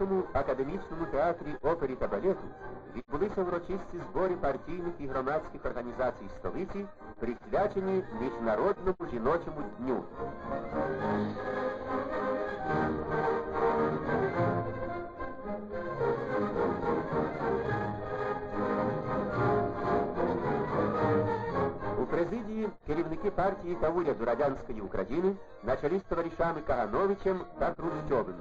Київському академічному театрі опері та балету відбулися урочисті збори партійних і громадських організацій столиці, присвячені Міжнародному жіночому дню. Президії керівники партії та уряду Радянської України на чолі з товаришами Кагановичем та Хрущовим.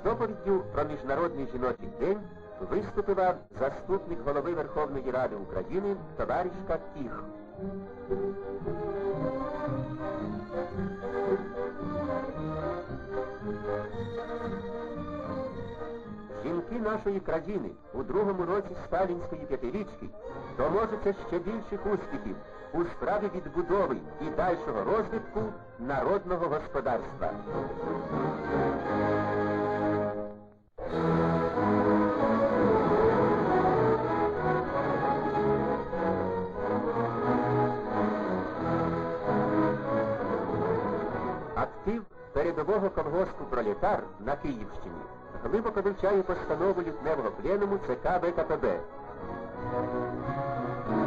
З доповіддю про Міжнародний жіночий день виступила заступник голови Верховної Ради України товаришка Тіх. Нашої країни у другому році сталінської п'ятирічки доможуться ще більших успіхів у справі відбудови і дальшого розвитку народного господарства. Актив передового колгоспу «Пролетар» на Київщині глибоко вивчає постанову літневого пленуму ЦК ВКПБ.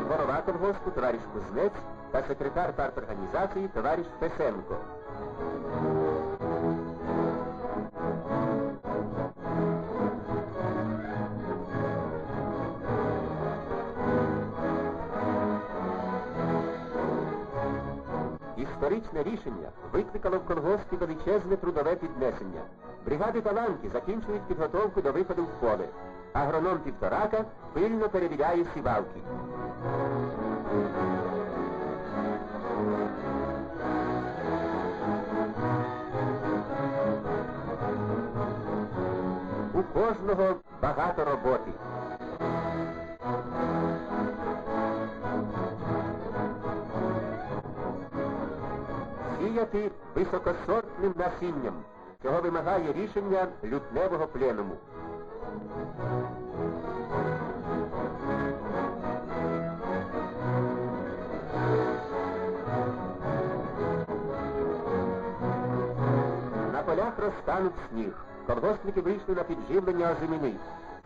Голова колгоспу товариш Кузнець та секретар парторганізації товариш Фесенко. Історичне рішення викликало в колгоспі величезне трудове піднесення. Бригади таланки закінчують підготовку до виходу в поле. Агроном Півторака пильно перевіряє сівалки. У кожного багато роботи. Сіяти високосортним насінням. Цього вимагає рішення лютневого пленуму. На полях розтануть сніг. Колгоспники вийшли на підживлення озимини.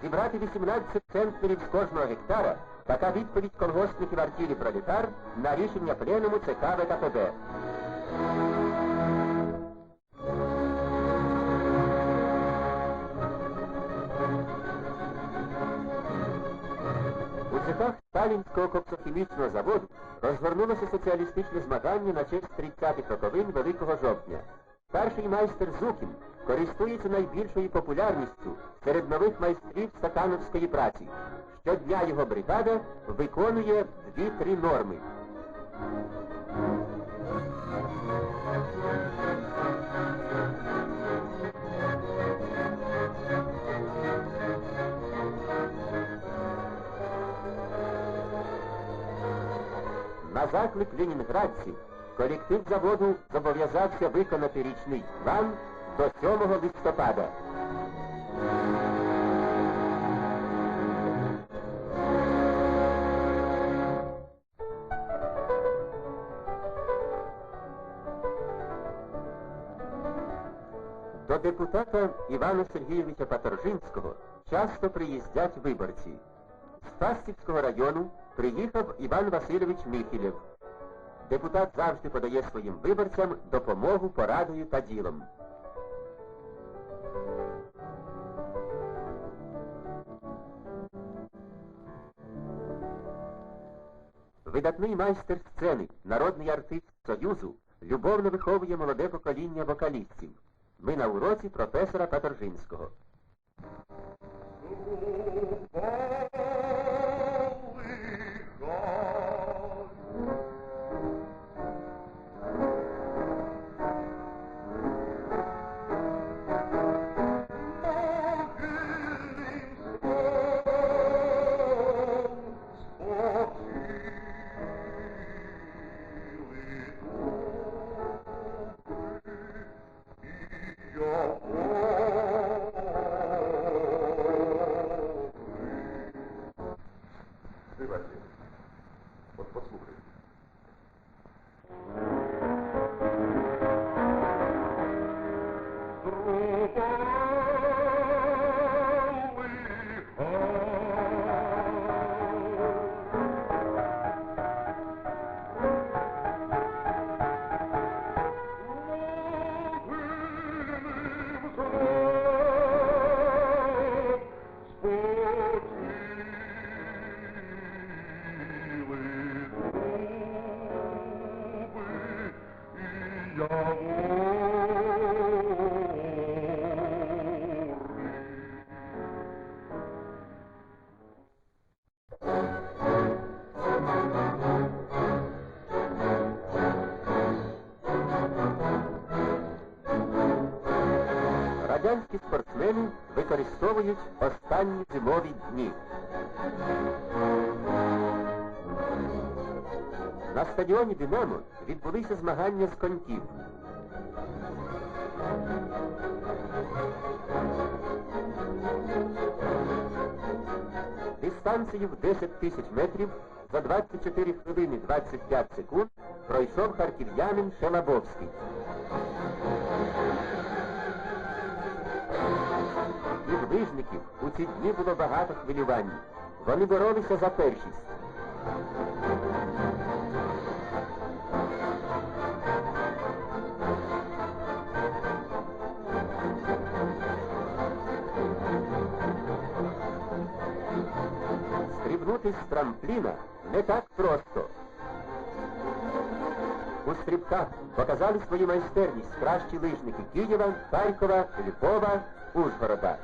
Зібрати 18 центнерів з кожного гектара така відповідь колгоспників артілі пролетар на рішення пленуму ЦК ВКПБ. Цехах Сталінського коптохімічного заводу розгорнулося соціалістичне змагання на честь 30-х роковин Великого жовтня. Старший майстер Зукін користується найбільшою популярністю серед нових майстрів сатановської праці. Щодня його бригада виконує дві-три норми. На заклик ленінградців колектив заводу зобов'язався виконати річний план до 7 листопада. До депутата Івана Сергійовича Паторжинського часто приїздять виборці. З Фастівського району приїхав Іван Васильович Міхілєв. Депутат завжди подає своїм виборцям допомогу порадою та ділом. Видатний майстер сцени, народний артист Союзу, любовно виховує молоде покоління вокалістів. Ми на уроці професора Паторжинського. Rupa Радянські спортсмени використовують останні зимові дні. На стадіоні Динамо відбулися змагання з коньків. Дистанцію в 10 тисяч метрів за 24 хвилини 25 секунд пройшов харків'янин Шелабовський. І у ці дні було багато хвилювань. Вони боролися за першість. Стрибнути з трампліна не так просто. У стрибках показали свою майстерність кращі лижники Києва, Харкова, Львова, Ужгорода.